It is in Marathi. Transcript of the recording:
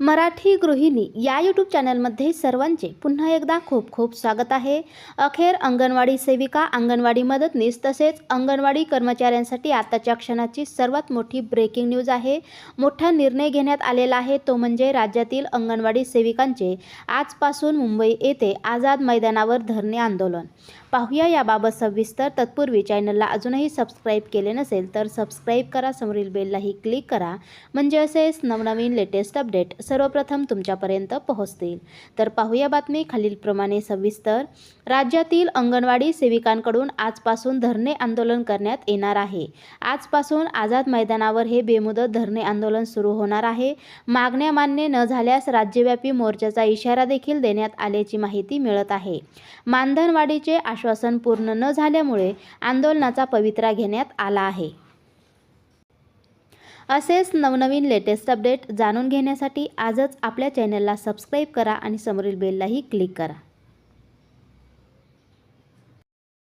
मराठी गृहिणी या यूट्यूब चॅनलमध्ये सर्वांचे पुन्हा एकदा खूप खूप स्वागत आहे. अखेर अंगणवाडी सेविका अंगणवाडी मदतनीस तसेच अंगणवाडी कर्मचाऱ्यांसाठी आताच्या क्षणाची सर्वात मोठी ब्रेकिंग न्यूज आहे. मोठा निर्णय घेण्यात आलेला आहे तो म्हणजे राज्यातील अंगणवाडी सेविकांचे आजपासून मुंबई येथे आझाद मैदानावर धरणे आंदोलन. पाहूया याबाबत सविस्तर. तत्पूर्वी चॅनलला अजूनही सबस्क्राईब केले नसेल तर सबस्क्राईब करा. समोरील बेललाही क्लिक करा. म्हणजे असेच नवनवीन लेटेस्ट अपडेट सर्वप्रथम तुमच्यापर्यंत पोहोचतील. तर पाहूया बातमी खालीलप्रमाणे सविस्तर. राज्यातील अंगणवाडी सेविकांकडून आजपासून धरणे आंदोलन करण्यात येणार आहे. आजपासून आझाद मैदानावर हे बेमुदत धरणे आंदोलन सुरू होणार आहे. मागण्या मान्य न झाल्यास राज्यव्यापी मोर्चाचा इशारा देखील देण्यात आल्याची माहिती मिळत आहे. मानधनवाढीचे आश्वासन पूर्ण न झाल्यामुळे आंदोलनाचा पवित्रा घेण्यात आला आहे. असेच नवनवीन लेटेस्ट अपडेट जाणून घेण्यासाठी आजच आपल्या चॅनलला सबस्क्राईब करा आणि समोरील बेललाही क्लिक करा.